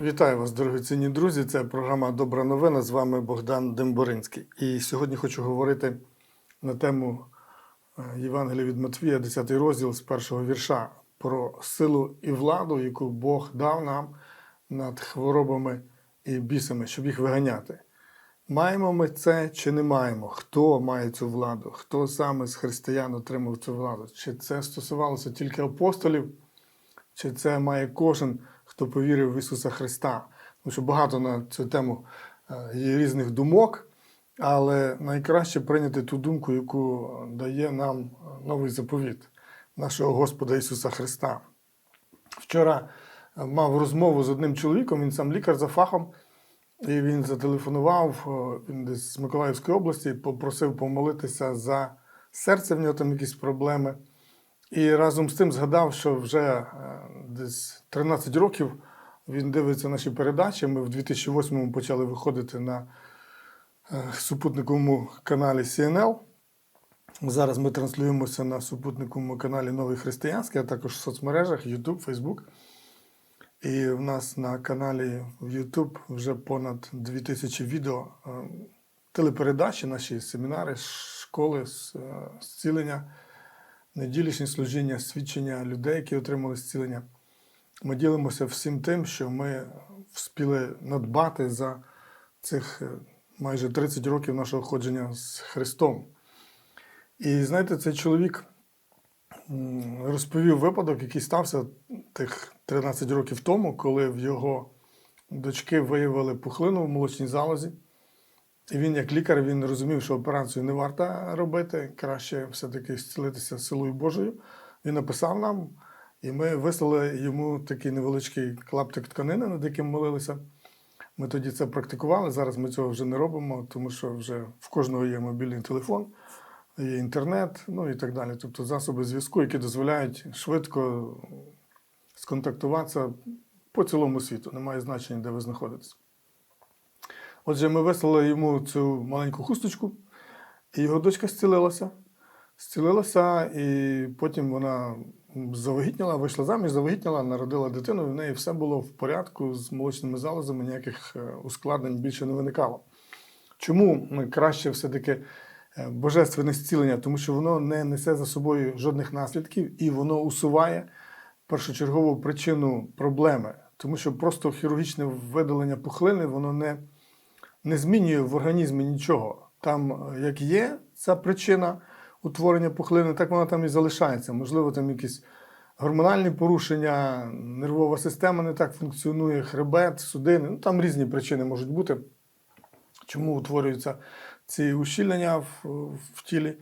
Вітаю вас, дорогоцінні друзі. Це програма Добра новина. З вами Богдан Демборинський. І сьогодні хочу говорити на тему е, Євангелія від Матвія, 10 розділ з першого вірша, про силу і владу, яку Бог дав нам над хворобами і бісами, щоб їх виганяти. Маємо ми це чи не маємо? Хто має цю владу? Хто саме з християн отримав цю владу? Чи це стосувалося тільки апостолів? чи це має кожен, хто повірив в Ісуса Христа. Тому що багато на цю тему е, є різних думок, але найкраще прийняти ту думку, яку дає нам новий заповіт нашого Господа Ісуса Христа. Вчора е, мав розмову з одним чоловіком, він сам лікар за фахом, і він зателефонував, е, він десь з Миколаївської області, попросив помолитися за серце, в нього там якісь проблеми. І разом з тим згадав, що вже е, десь 13 років він дивиться наші передачі. Ми в 2008-му почали виходити на е, супутниковому каналі CNL. Зараз ми транслюємося на супутниковому каналі Новий Християнський, а також в соцмережах YouTube, Facebook. І в нас на каналі в YouTube вже понад 2000 відео е, телепередачі, наші семінари, школи зцілення неділішні служіння, свідчення людей, які отримали зцілення. Ми ділимося всім тим, що ми вспіли надбати за цих е, майже 30 років нашого ходження з Христом. І знаєте, цей чоловік розповів випадок, який стався тих 13 років тому, коли в його дочки виявили пухлину в молочній залозі. І він, як лікар, він розумів, що операцію не варто робити, краще все-таки зцілитися силою Божою. Він написав нам, і ми вислали йому такий невеличкий клаптик тканини, над яким молилися. Ми тоді це практикували. Зараз ми цього вже не робимо, тому що вже в кожного є мобільний телефон, є інтернет, ну і так далі. Тобто засоби зв'язку, які дозволяють швидко сконтактуватися по цілому світу. Немає значення, де ви знаходитесь. Отже, ми вислали йому цю маленьку хусточку, і його дочка зцілилася. Зцілилася, і потім вона завагітніла, вийшла заміж, завагітніла, народила дитину, і в неї все було в порядку з молочними залозами, ніяких е, ускладнень більше не виникало. Чому краще все-таки е, божественне зцілення? Тому що воно не несе за собою жодних наслідків і воно усуває першочергову причину проблеми. Тому що просто хірургічне видалення пухлини, воно не не змінює в організмі нічого. Там, е, як є ця причина утворення пухлини, так вона там і залишається. Можливо, там якісь гормональні порушення, нервова система не так функціонує, хребет, судини. Ну, там різні причини можуть бути, чому утворюються ці ущільнення в, в тілі.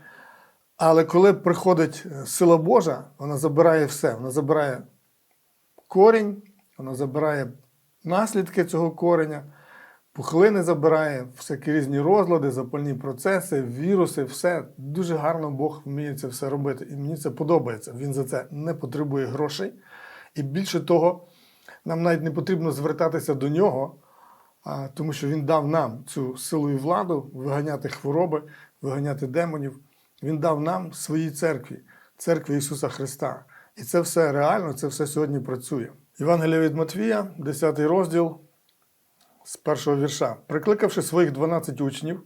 Але коли приходить е, сила Божа, вона забирає все. Вона забирає корінь, вона забирає наслідки цього кореня пухлини забирає, всякі різні розлади, запальні процеси, віруси, все. Дуже гарно Бог вміє це все робити. І мені це подобається. Він за це не потребує грошей. І більше того, нам навіть не потрібно звертатися до нього, тому що Він дав нам цю силу і владу виганяти хвороби, виганяти демонів. Він дав нам своїй церкві, церкві Ісуса Христа. І це все реально, це все сьогодні працює. Євангелія від Матвія, 10 розділ з першого вірша. Прикликавши своїх 12 учнів,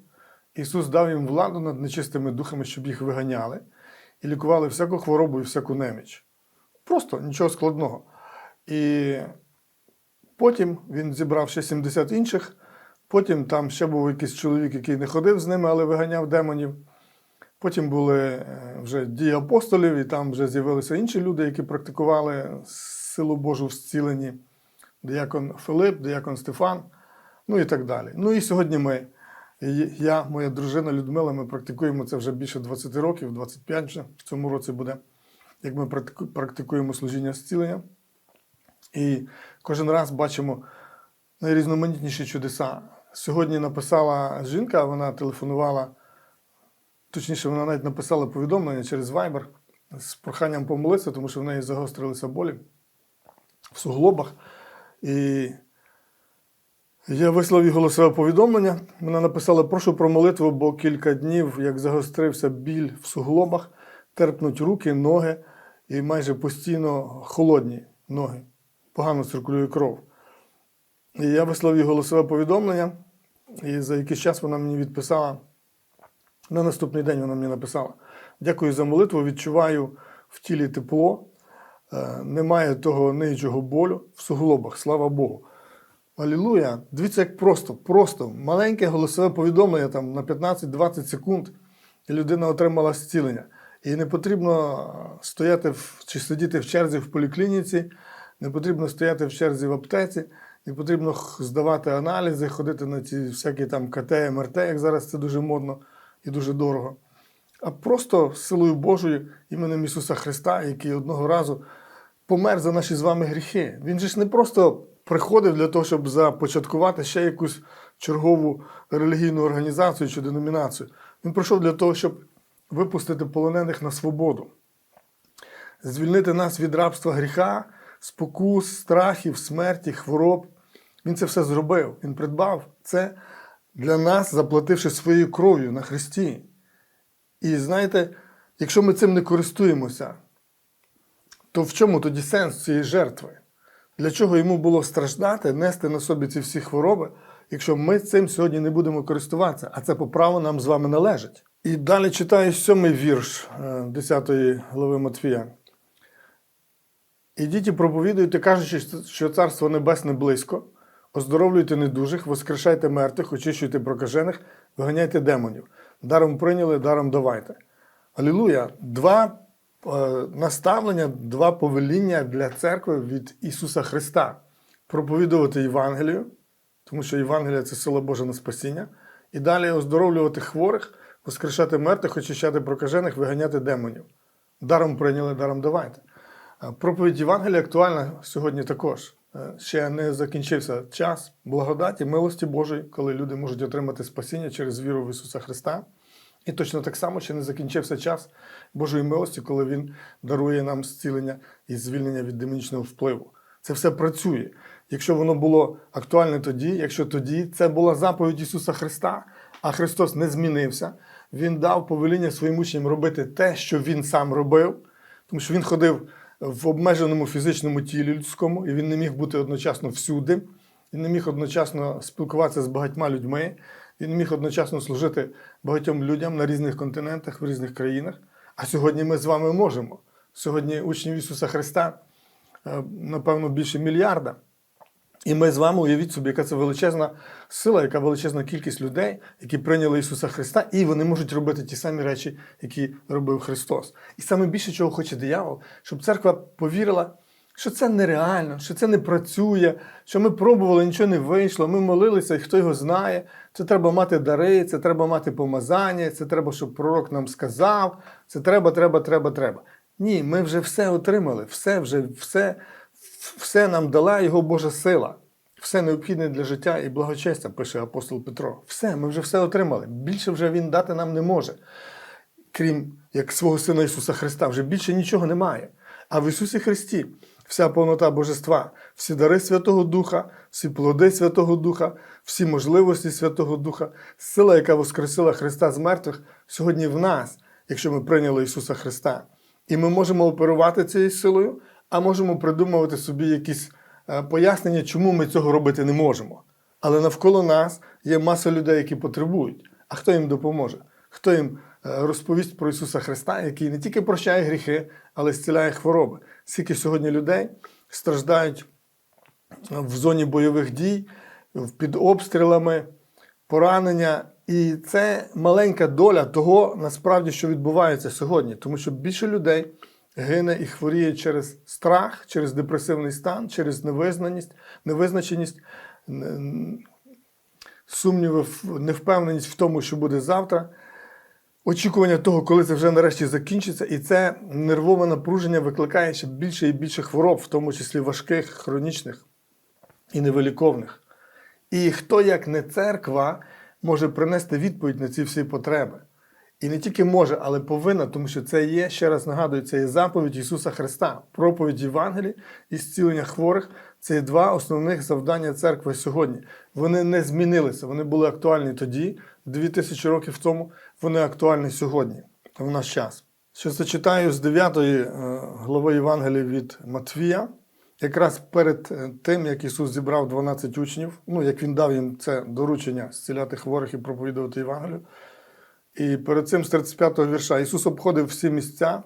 Ісус дав їм владу над нечистими духами, щоб їх виганяли, і лікували всяку хворобу і всяку неміч. Просто нічого складного. І потім він зібрав ще 70 інших. Потім там ще був якийсь чоловік, який не ходив з ними, але виганяв демонів. Потім були е, вже дії апостолів, і там вже з'явилися інші люди, які практикували силу Божу в зціленні. Диякон Филип, диякон Стефан ну і так далі. Ну і сьогодні ми, я, моя дружина Людмила, ми практикуємо це вже більше 20 років, 25 вже в цьому році буде, як ми практикуємо служіння зцілення. І кожен раз бачимо найрізноманітніші чудеса. Сьогодні написала жінка, вона телефонувала, точніше, вона навіть написала повідомлення через Viber з проханням помолитися, тому що в неї загострилися болі в суглобах. І я вислав їй голосове повідомлення. Вона написала: прошу про молитву, бо кілька днів, як загострився біль в суглобах, терпнуть руки, ноги і майже постійно холодні ноги. Погано циркулює кров. І я вислав їй голосове повідомлення, і за якийсь час вона мені відписала. На наступний день вона мені написала: Дякую за молитву, відчуваю в тілі тепло, е, немає того ниючого болю в суглобах, слава Богу. Алілуя! Дивіться, як просто, просто маленьке голосове повідомлення там на 15-20 секунд, і людина отримала зцілення. І не потрібно е, стояти в, чи сидіти в черзі в поліклініці, не потрібно стояти в черзі в аптеці, не потрібно здавати аналізи, ходити на ці всякі там КТ, МРТ, як зараз це дуже модно і дуже дорого. А просто силою Божою, іменем Ісуса Христа, який одного разу помер за наші з вами гріхи. Він же ж не просто приходив для того, щоб започаткувати ще якусь чергову релігійну організацію чи деномінацію. Він прийшов для того, щоб випустити полонених на свободу, звільнити нас від рабства гріха, спокус, страхів, смерті, хвороб. Він це все зробив. Він придбав це для нас, заплативши своєю кров'ю на Христі. І знаєте, якщо ми цим не користуємося, то в чому тоді сенс цієї жертви? Для чого йому було страждати, нести на собі ці всі хвороби, якщо ми цим сьогодні не будемо користуватися, а це по праву нам з вами належить. І далі читаю сьомий вірш е, 10 глави Матфія. Ідіть і проповідуйте, кажучи, що царство небесне близько, оздоровлюйте недужих, воскрешайте мертвих, очищуйте прокажених, виганяйте демонів. Даром прийняли, даром давайте. Алілуя! Два е, наставлення, два повеління для церкви від Ісуса Христа: проповідувати Євангелію, тому що Євангелія це сила Божа на спасіння, і далі оздоровлювати хворих, воскрешати мертвих, очищати прокажених, виганяти демонів. Даром прийняли, даром давайте. Е, Проповідь Євангелія актуальна сьогодні також. Е, Ще не закінчився час благодаті, милості Божої, коли люди можуть отримати спасіння через віру в Ісуса Христа. І точно так само ще не закінчився час Божої милості, коли Він дарує нам зцілення і звільнення від демонічного впливу. Це все працює. Якщо воно було актуальне тоді, якщо тоді це була заповідь Ісуса Христа, а Христос не змінився, Він дав повеління своїм учням робити те, що Він сам робив, тому що Він ходив в обмеженому фізичному тілі людському, і він не міг бути одночасно всюди, він не міг одночасно спілкуватися з багатьма людьми, він міг одночасно служити багатьом людям на різних континентах, в різних країнах. А сьогодні ми з вами можемо. Сьогодні учнів Ісуса Христа, е, напевно, більше мільярда. І ми з вами уявіть собі, яка це величезна сила, яка величезна кількість людей, які прийняли Ісуса Христа, і вони можуть робити ті самі речі, які робив Христос. І саме більше, чого хоче диявол, щоб церква повірила, що це нереально, що це не працює, що ми пробували, нічого не вийшло, ми молилися, і хто його знає. Це треба мати дари, це треба мати помазання, це треба, щоб пророк нам сказав. Це треба, треба, треба, треба. Ні, ми вже все отримали, все вже все все нам дала його Божа сила. Все необхідне для життя і благочестя, пише апостол Петро. Все, ми вже все отримали. Більше вже він дати нам не може. Крім як свого Сина Ісуса Христа, вже більше нічого немає. А в Ісусі Христі вся повнота Божества, всі дари Святого Духа, всі плоди Святого Духа, всі можливості Святого Духа, сила, яка воскресила Христа з мертвих, сьогодні в нас, якщо ми прийняли Ісуса Христа. І ми можемо оперувати цією силою, а можемо придумувати собі якісь е, пояснення, чому ми цього робити не можемо. Але навколо нас є маса людей, які потребують. А хто їм допоможе? Хто їм е, розповість про Ісуса Христа, який не тільки прощає гріхи, але й зціляє хвороби? Скільки сьогодні людей страждають в зоні бойових дій, під обстрілами, поранення. І це маленька доля того, насправді, що відбувається сьогодні, тому що більше людей гине і хворіє через страх, через депресивний стан, через невизнаність, невизначеність, сумніви, невпевненість в тому, що буде завтра. Очікування того, коли це вже нарешті закінчиться, і це нервове напруження викликає ще більше і більше хвороб, в тому числі важких, хронічних і невиліковних. І хто, як не церква, може принести відповідь на ці всі потреби. І не тільки може, але повинна, тому що це є, ще раз нагадую, це є заповідь Ісуса Христа, проповідь Євангелії і зцілення хворих. Це є два основних завдання церкви сьогодні. Вони не змінилися, вони були актуальні тоді, 2000 років тому, вони актуальні сьогодні, в наш час. Що зачитаю з 9 глави Євангелія від Матвія, якраз перед е, тим, як Ісус зібрав 12 учнів, ну, як Він дав їм це доручення зціляти хворих і проповідувати Євангелію. І перед цим з 35-го вірша Ісус обходив всі місця,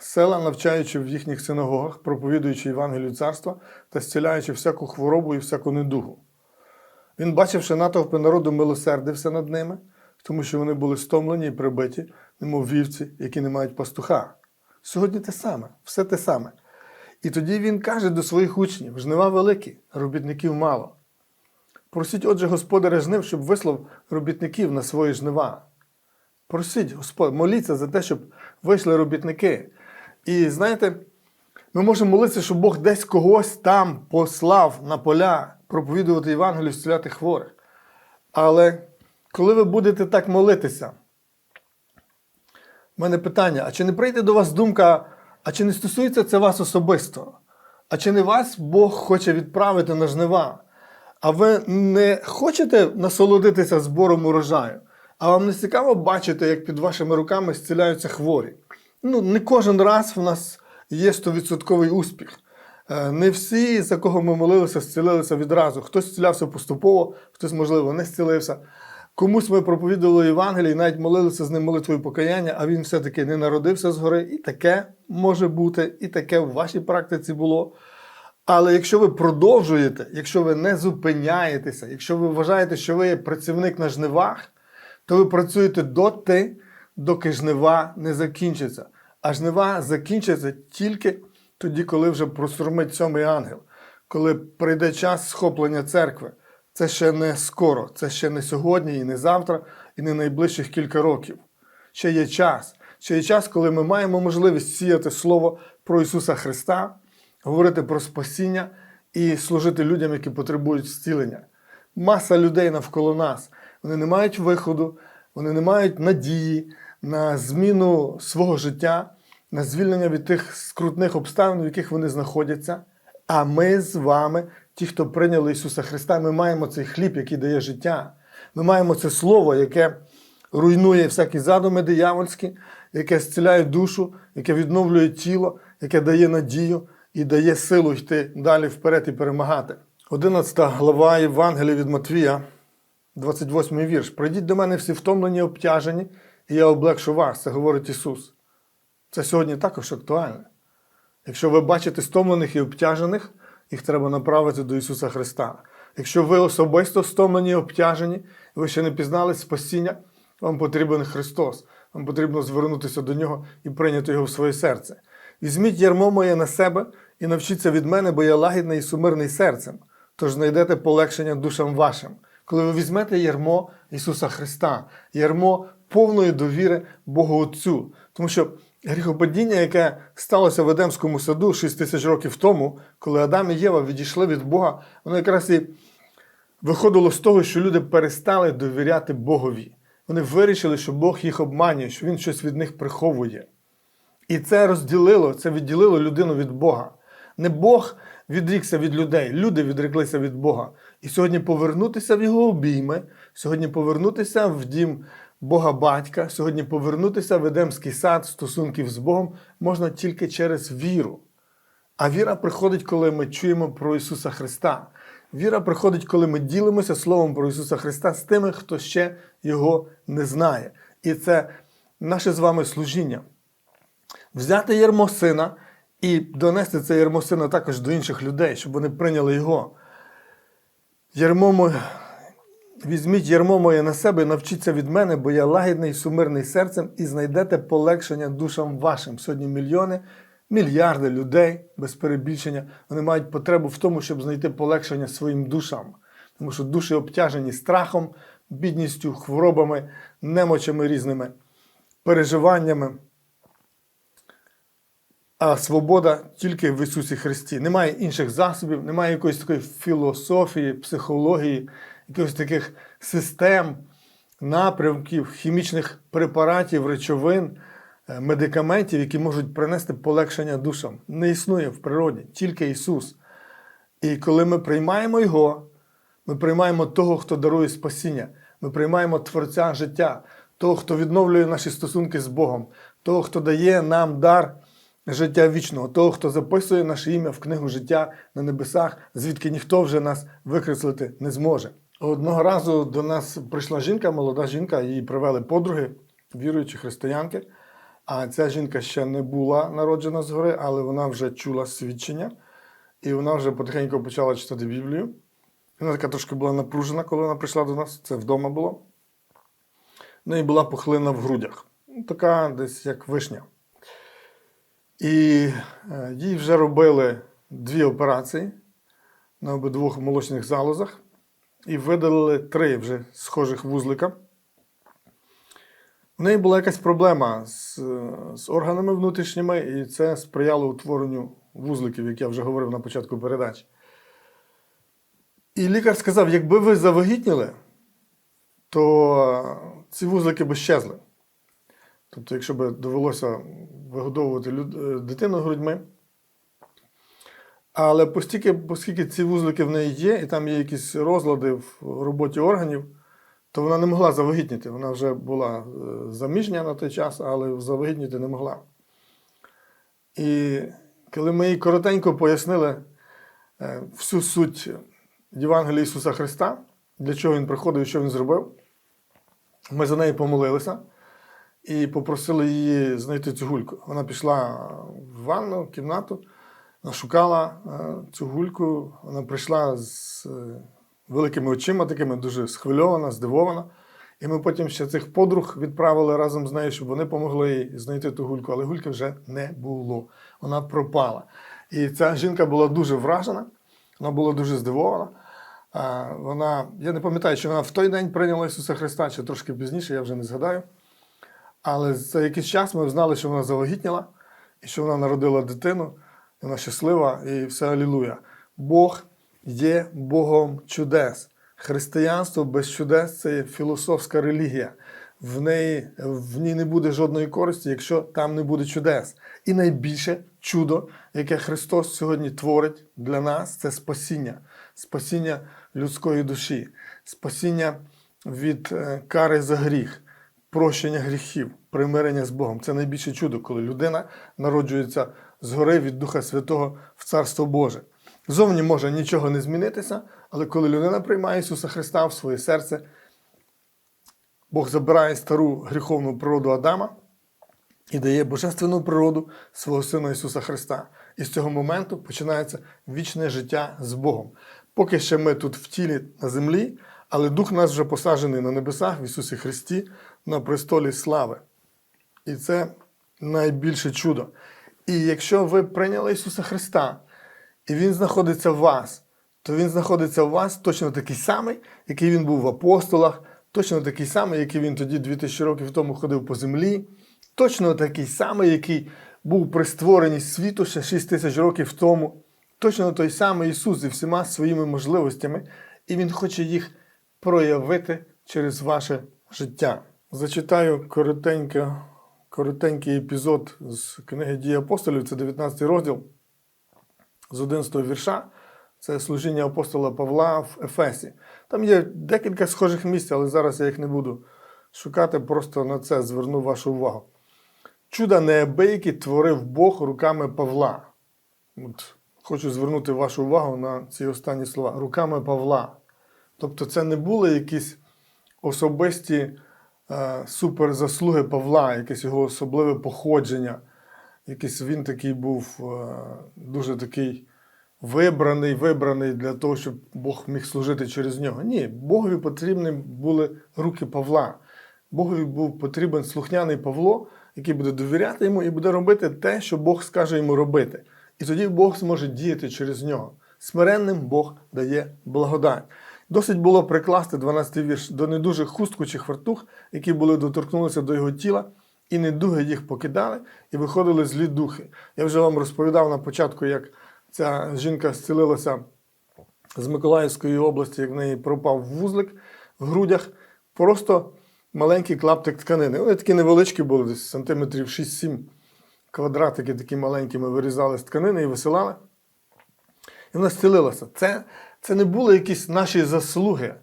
села, навчаючи в їхніх синагогах, проповідуючи Євангелію царства та зціляючи всяку хворобу і всяку недугу. Він, бачивши натовпи народу, милосердився над ними, тому що вони були стомлені і прибиті, немов вівці, які не мають пастуха. Сьогодні те саме, все те саме. І тоді він каже до своїх учнів: жнива великі, робітників мало. Просіть, отже, господаря жнив, щоб вислав робітників на свої жнива. Просіть, Господь, моліться за те, щоб вийшли робітники. І знаєте, ми можемо молитися, щоб Бог десь когось там послав на поля проповідувати Євангелію, зціляти хворих. Але коли ви будете так молитися, в мене питання: а чи не прийде до вас думка, а чи не стосується це вас особисто? А чи не вас Бог хоче відправити на жнива? А ви не хочете насолодитися збором урожаю? А вам не цікаво бачити, як під вашими руками зціляються хворі? Ну, не кожен раз в нас є 100% успіх. Е, Не всі, за кого ми молилися, зцілилися відразу. Хтось зцілявся поступово, хтось, можливо, не зцілився. Комусь ми проповідували Євангеліє, навіть молилися з ним молитвою покаяння, а він все-таки не народився згори. І таке може бути, і таке в вашій практиці було. Але якщо ви продовжуєте, якщо ви не зупиняєтеся, якщо ви вважаєте, що ви є працівник на жнивах, то ви працюєте доти, доки жнива не закінчиться. А жнива закінчиться тільки тоді, коли вже просурмить сьомий ангел, коли прийде час схоплення церкви. Це ще не скоро, це ще не сьогодні, і не завтра, і не найближчих кілька років. Ще є час. Ще є час, коли ми маємо можливість сіяти слово про Ісуса Христа, говорити про спасіння і служити людям, які потребують зцілення. Маса людей навколо нас. Вони не мають виходу, вони не мають надії на зміну свого життя, на звільнення від тих скрутних обставин, в яких вони знаходяться. А ми з вами, ті, хто прийняли Ісуса Христа, ми маємо цей хліб, який дає життя. Ми маємо це слово, яке руйнує всякі задуми диявольські, яке зціляє душу, яке відновлює тіло, яке дає надію і дає силу йти далі вперед і перемагати. 11 глава Євангелія від Матвія, 28 вірш. Прийдіть до мене всі втомлені обтяжені, і я облегшу вас, це говорить Ісус. Це сьогодні також актуально. Якщо ви бачите стомлених і обтяжених, їх треба направити до Ісуса Христа. Якщо ви особисто стомлені і обтяжені, і ви ще не пізнали спасіння, вам потрібен Христос. Вам потрібно звернутися до Нього і прийняти Його в своє серце. Візьміть ярмо моє на себе і навчіться від мене, бо я лагідний і сумирний серцем, тож знайдете полегшення душам вашим. Коли ви візьмете ярмо Ісуса Христа, ярмо повної довіри Богу Отцю. Тому що гріхопадіння, яке сталося в Едемському саду 6 тисяч років тому, коли Адам і Єва відійшли від Бога, воно якраз і виходило з того, що люди перестали довіряти Богові. Вони вирішили, що Бог їх обманює, що Він щось від них приховує. І це розділило, це відділило людину від Бога. Не Бог відрікся від людей, люди відреклися від Бога. І сьогодні повернутися в його обійми, сьогодні повернутися в дім Бога Батька, сьогодні повернутися в Едемський сад стосунків з Богом можна тільки через віру. А віра приходить, коли ми чуємо про Ісуса Христа. Віра приходить, коли ми ділимося Словом про Ісуса Христа з тими, хто ще Його не знає. І це наше з вами служіння. Взяти ярмо сина і донести це ярмо сина також до інших людей, щоб вони прийняли його. Ярмо моє, візьміть ярмо моє на себе і навчіться від мене, бо я лагідний, сумирний серцем, і знайдете полегшення душам вашим. Сьогодні мільйони, мільярди людей, без перебільшення, вони мають потребу в тому, щоб знайти полегшення своїм душам. Тому що душі обтяжені страхом, бідністю, хворобами, немочами різними, переживаннями. А свобода тільки в Ісусі Христі. Немає інших засобів, немає якоїсь такої філософії, психології, якихось таких систем, напрямків, хімічних препаратів, речовин, е, медикаментів, які можуть принести полегшення душам. Не існує в природі, тільки Ісус. І коли ми приймаємо Його, ми приймаємо того, хто дарує спасіння. Ми приймаємо Творця життя, того, хто відновлює наші стосунки з Богом, того, хто дає нам дар життя вічного, того, хто записує наше ім'я в книгу життя на небесах, звідки ніхто вже нас викреслити не зможе. Одного разу до нас прийшла жінка, молода жінка, її привели подруги, віруючі християнки. А ця жінка ще не була народжена згори, але вона вже чула свідчення, і вона вже потихеньку почала читати Біблію. Вона така трошки була напружена, коли вона прийшла до нас. Це вдома було. В неї була пухлина в грудях. Ну, Така десь як вишня. І е, їй вже робили дві операції на обидвох молочних залозах і видалили три вже схожих вузлика. В неї була якась проблема з, е, з органами внутрішніми, і це сприяло утворенню вузликів, як я вже говорив на початку передачі. І лікар сказав: якби ви завагітніли, то ці вузлики б щезли. Тобто, якщо б довелося вигодовувати люд... е, дитину грудьми. Але оскільки, оскільки ці вузлики в неї є, і там є якісь розлади в роботі органів, то вона не могла завагітніти. Вона вже була е, заміжня на той час, але завагітніти не могла. І коли ми їй коротенько пояснили е, всю суть Євангелія Ісуса Христа, для чого Він приходив і що Він зробив, ми за неї помолилися і попросили її знайти цю гульку. Вона пішла в ванну, в кімнату, шукала е, цю гульку. Вона прийшла з е, великими очима, такими дуже схвильована, здивована. І ми потім ще цих подруг відправили разом з нею, щоб вони помогли їй знайти ту гульку, але гульки вже не було. Вона пропала. І ця жінка була дуже вражена, вона була дуже здивована. Вона, я не пам'ятаю, чи вона в той день прийняла Ісуса Христа, чи трошки пізніше, я вже не згадаю. Але за якийсь час ми знали, що вона завагітніла, і що вона народила дитину, вона щаслива, і все алілуя. Бог є Богом чудес. Християнство без чудес це є філософська релігія. В, неї, в ній не буде жодної користі, якщо там не буде чудес. І найбільше чудо, яке Христос сьогодні творить для нас, це спасіння, спасіння людської душі, спасіння від е, кари за гріх, прощення гріхів, примирення з Богом. Це найбільше чудо, коли людина народжується згори від Духа Святого в Царство Боже. Зовні може нічого не змінитися, але коли людина приймає Ісуса Христа в своє серце, Бог забирає стару гріховну природу Адама і дає божественну природу свого Сина Ісуса Христа. І з цього моменту починається вічне життя з Богом. Поки ще ми тут в тілі на землі, але Дух нас вже посаджений на небесах в Ісусі Христі на престолі слави. І це найбільше чудо. І якщо ви прийняли Ісуса Христа, і Він знаходиться в вас, то Він знаходиться в вас точно такий самий, який він був в апостолах, точно такий самий, який він тоді 2000 років тому ходив по землі, точно такий самий, який був при створенні світу ще 6 тисяч років тому. Точно той самий Ісус зі всіма своїми можливостями, і Він хоче їх проявити через ваше життя. Зачитаю коротенько, коротенький епізод з книги Дії апостолів, це 19 розділ з 11 вірша. Це служіння апостола Павла в Ефесі. Там є декілька схожих місць, але зараз я їх не буду шукати, просто на це зверну вашу увагу. Чуда неабиякі творив Бог руками Павла. От, хочу звернути вашу увагу на ці останні слова. Руками Павла. Тобто, це не були якісь особисті е, суперзаслуги Павла, якесь його особливе походження. Якийсь він такий був е, дуже такий вибраний, вибраний для того, щоб Бог міг служити через нього. Ні, Богові потрібні були руки Павла. Богові був потрібен слухняний Павло, який буде довіряти йому і буде робити те, що Бог скаже йому робити. І тоді Бог зможе діяти через нього. Смиренним Бог дає благодать. Досить було прикласти 12-й вірш до недужих хустку чи хвартух, які були доторкнулися до його тіла, і недуги їх покидали, і виходили злі духи. Я вже вам розповідав на початку, як ця жінка зцілилася з Миколаївської області, як в неї пропав вузлик в грудях. Просто маленький клаптик тканини. Вони такі невеличкі були, десь сантиметрів 6-7 квадратики такі маленькі ми вирізали з тканини і висилали. І вона зцілилася. Це, це не були якісь наші заслуги.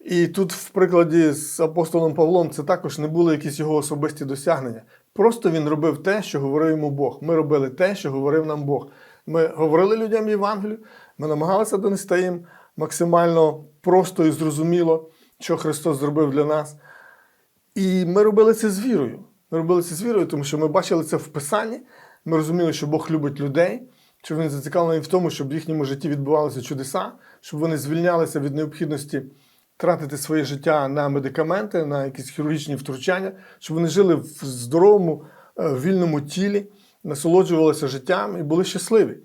І тут, в прикладі з апостолом Павлом, це також не були якісь його особисті досягнення. Просто він робив те, що говорив йому Бог. Ми робили те, що говорив нам Бог. Ми говорили людям Євангелію, ми намагалися донести їм максимально просто і зрозуміло, що Христос зробив для нас. І ми робили це з вірою. Ми робили це з вірою, тому що ми бачили це в Писанні. Ми розуміли, що Бог любить людей, що він зацікавлений в тому, щоб в їхньому житті відбувалися чудеса, щоб вони звільнялися від необхідності тратити своє життя на медикаменти, на якісь хірургічні втручання, щоб вони жили в здоровому, е, вільному тілі, насолоджувалися життям і були щасливі.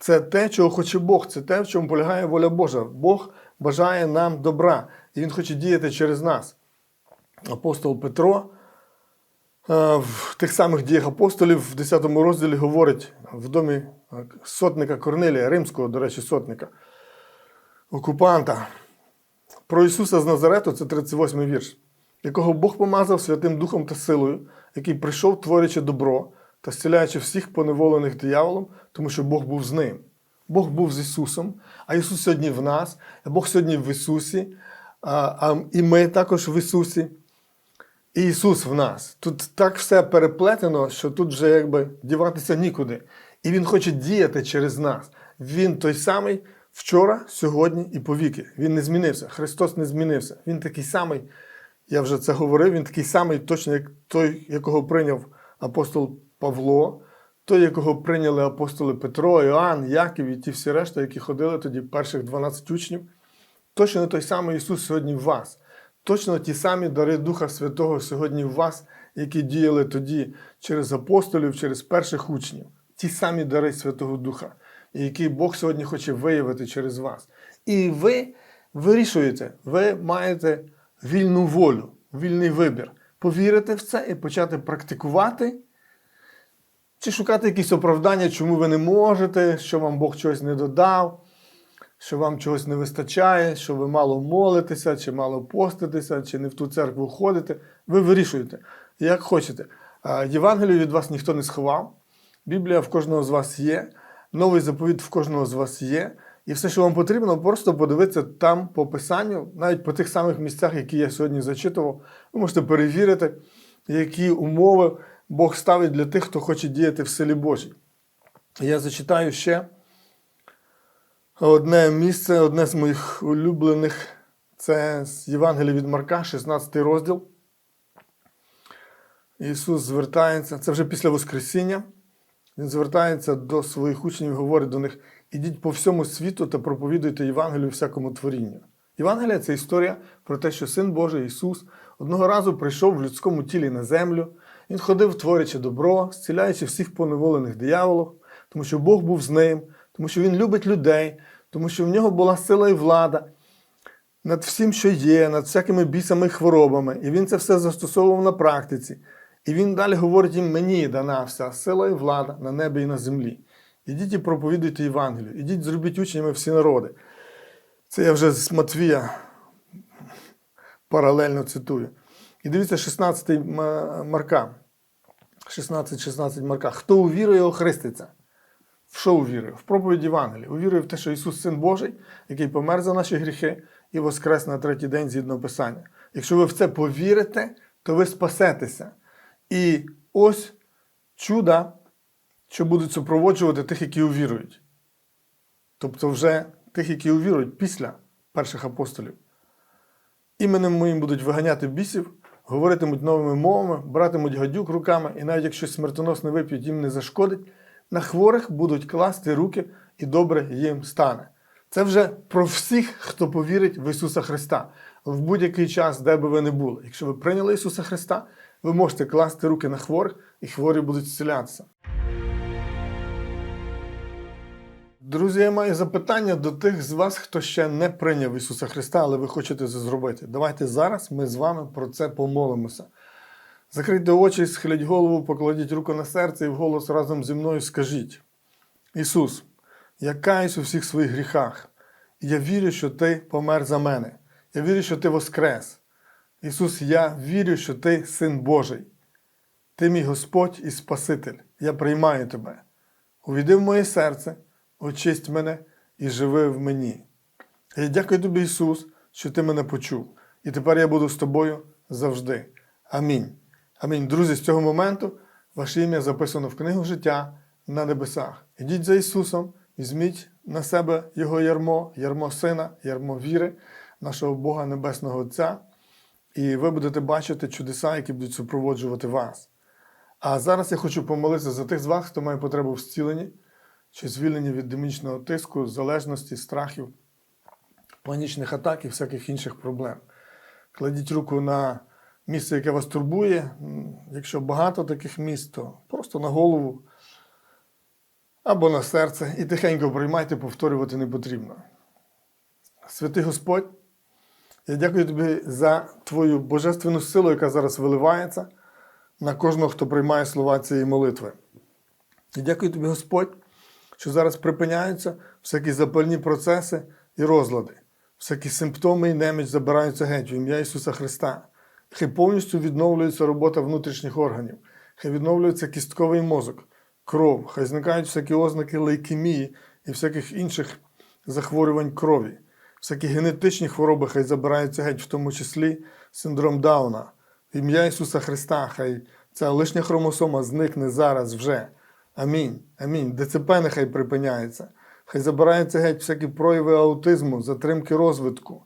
Це те, чого хоче Бог, це те, в чому полягає воля Божа. Бог бажає нам добра, і Він хоче діяти через нас. Апостол Петро в тих самих діях апостолів в 10 розділі говорить в домі е, сотника Корнелія, римського, до речі, сотника, окупанта. Про Ісуса з Назарету, це 38 вірш, якого Бог помазав Святим Духом та силою, який прийшов, творячи добро та зціляючи всіх поневолених дияволом, тому що Бог був з ним. Бог був з Ісусом, а Ісус сьогодні в нас, а Бог сьогодні в Ісусі, а, а, і ми також в Ісусі. І Ісус в нас. Тут так все переплетено, що тут вже якби діватися нікуди. І Він хоче діяти через нас. Він той самий вчора, сьогодні і повіки. Він не змінився. Христос не змінився. Він такий самий, я вже це говорив, він такий самий, точно як той, якого прийняв апостол Павло, той, якого прийняли апостоли Петро, Іоанн, Яків і ті всі решта, які ходили тоді, перших 12 учнів. Точно той самий Ісус сьогодні в вас. Точно ті самі дари Духа Святого сьогодні в вас, які діяли тоді через апостолів, через перших учнів. Ті самі дари Святого Духа, які Бог сьогодні хоче виявити через вас. І ви вирішуєте, ви маєте вільну волю, вільний вибір. Повірити в це і почати практикувати. Чи шукати якісь оправдання, чому ви не можете, що вам Бог чогось не додав, що вам чогось не вистачає, що ви мало молитеся, чи мало поститеся, чи не в ту церкву ходите. Ви вирішуєте, як хочете. Євангелію від вас ніхто не сховав. Біблія в кожного з вас є, новий заповіт в кожного з вас є. І все, що вам потрібно, просто подивитися там по писанню, навіть по тих самих місцях, які я сьогодні зачитував. Ви можете перевірити, які умови Бог ставить для тих, хто хоче діяти в селі Божій. Я зачитаю ще одне місце, одне з моїх улюблених. Це з Євангелія від Марка, 16 розділ. Ісус звертається, це вже після Воскресіння. Він звертається до своїх учнів і говорить до них: ідіть по всьому світу та проповідуйте Євангелію всякому творінню. Євангелія це історія про те, що Син Божий Ісус одного разу прийшов в людському тілі на землю. Він ходив, творячи добро, зціляючи всіх поневолених дияволів, тому що Бог був з ним, тому що Він любить людей, тому що в нього була сила і влада над всім, що є, над всякими бісами і хворобами. І він це все застосовував на практиці. І він далі говорить їм: мені дана вся сила і влада на небі і на землі. Ідіть і проповідуйте Євангелію, ідіть, зробіть учнями всі народи. Це я вже з Матвія паралельно цитую. І дивіться, 16 Марка. 16-16 Марка. Хто увірує, охреститься. В що увірує? В проповідь Євангелії. Увірує в те, що Ісус Син Божий, який помер за наші гріхи і воскрес на третій день згідно Писання. Якщо ви в це повірите, то ви спасетеся. І ось чуда, що будуть супроводжувати тих, які увірують. Тобто, вже тих, які увірують після перших апостолів. Іменем моїм будуть виганяти бісів, говоритимуть новими мовами, братимуть гадюк руками, і навіть якщо смертоносне вип'ють, їм не зашкодить, на хворих будуть класти руки, і добре їм стане. Це вже про всіх, хто повірить в Ісуса Христа в будь-який час, де би ви не були. Якщо ви прийняли Ісуса Христа, ви можете класти руки на хворих, і хворі будуть зцілятися. Друзі, я маю запитання до тих з вас, хто ще не прийняв Ісуса Христа, але ви хочете це зробити. Давайте зараз ми з вами про це помолимося. Закрийте очі, схиліть голову, покладіть руку на серце і вголос разом зі мною скажіть: Ісус, я каюсь у всіх своїх гріхах, і я вірю, що Ти помер за мене. Я вірю, що Ти воскрес. Ісус, я вірю, що Ти Син Божий. Ти мій Господь і Спаситель. Я приймаю Тебе. Увійди в моє серце, очисть мене і живи в мені. Я дякую тобі, Ісус, що Ти мене почув. І тепер я буду з тобою завжди. Амінь. Амінь. Друзі, з цього моменту Ваше ім'я записано в книгу життя на небесах. Ідіть за Ісусом, візьміть на себе Його ярмо, ярмо Сина, ярмо віри, нашого Бога Небесного Отця, і ви будете бачити чудеса, які будуть супроводжувати вас. А зараз я хочу помолитися за тих з вас, хто має потребу в зціленні чи звільненні від демонічного тиску, залежності, страхів, панічних атак і всяких інших проблем. Кладіть руку на місце, яке вас турбує. Якщо багато таких місць, то просто на голову або на серце і тихенько приймайте, повторювати не потрібно. Святий Господь, я дякую тобі за твою божественну силу, яка зараз виливається на кожного, хто приймає слова цієї молитви. І дякую тобі, Господь, що зараз припиняються всякі запальні процеси і розлади, всякі симптоми і неміч забираються геть в ім'я Ісуса Христа. Хай повністю відновлюється робота внутрішніх органів, хай відновлюється кістковий мозок, кров, хай зникають всякі ознаки лейкемії і всяких інших захворювань крові. Всякі генетичні хвороби хай забираються геть, в тому числі синдром Дауна. В ім'я Ісуса Христа, хай ця лишня хромосома зникне зараз вже. Амінь. Амінь. ДЦП нехай припиняється. Хай забираються геть всякі прояви аутизму, затримки розвитку.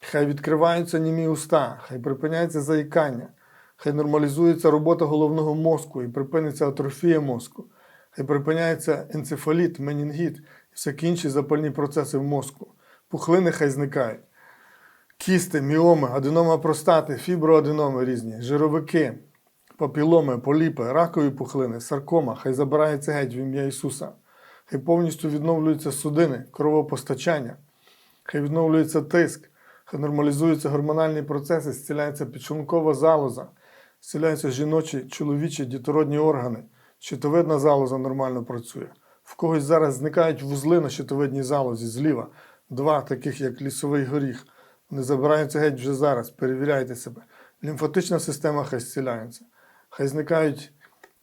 Хай відкриваються німі уста, хай припиняється заїкання, хай нормалізується робота головного мозку і припиниться атрофія мозку, хай припиняється енцефаліт, менінгіт і всякі інші запальні процеси в мозку. Пухлини хай зникають. Кісти, міоми, аденома простати, фіброаденоми різні, жировики, папіломи, поліпи, ракові пухлини, саркома, хай забирається геть в ім'я Ісуса. Хай повністю відновлюються судини, кровопостачання, хай відновлюється тиск, нормалізуються гормональні процеси, зціляється підшлункова залоза, зціляються жіночі, чоловічі, дітородні органи, щитовидна залоза нормально працює. В когось зараз зникають вузли на щитовидній залозі зліва, два таких, як лісовий горіх. Вони забираються геть вже зараз, перевіряйте себе. Лімфатична система хай зціляється. Хай зникають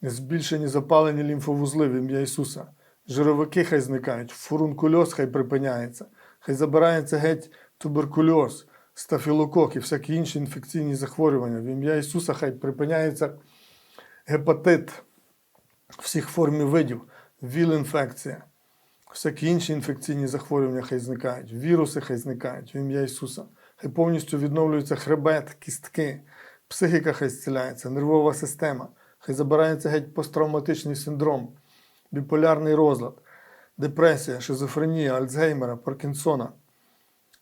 збільшені запалені лімфовузли в ім'я Ісуса. Жировики хай зникають, фурункульоз хай припиняється, хай забирається геть туберкульоз, стафілокок і всякі інші інфекційні захворювання. В ім'я Ісуса хай припиняється гепатит всіх форм і видів, віл-інфекція, всякі інші інфекційні захворювання хай зникають, віруси хай зникають в ім'я Ісуса. Хай повністю відновлюється хребет, кістки, психіка хай зціляється, нервова система, хай забирається геть посттравматичний синдром, біполярний розлад, депресія, шизофренія, Альцгеймера, Паркінсона.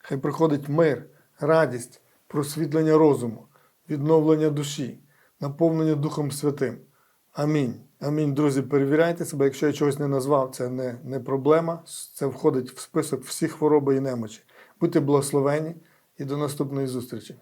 Хай приходить мир, радість, просвітлення розуму, відновлення душі, наповнення Духом Святим. Амінь. Амінь, друзі, перевіряйте себе. Якщо я чогось не назвав, це не, не проблема. Це входить в список всіх хвороб і немочі. Будьте благословені і до наступної зустрічі.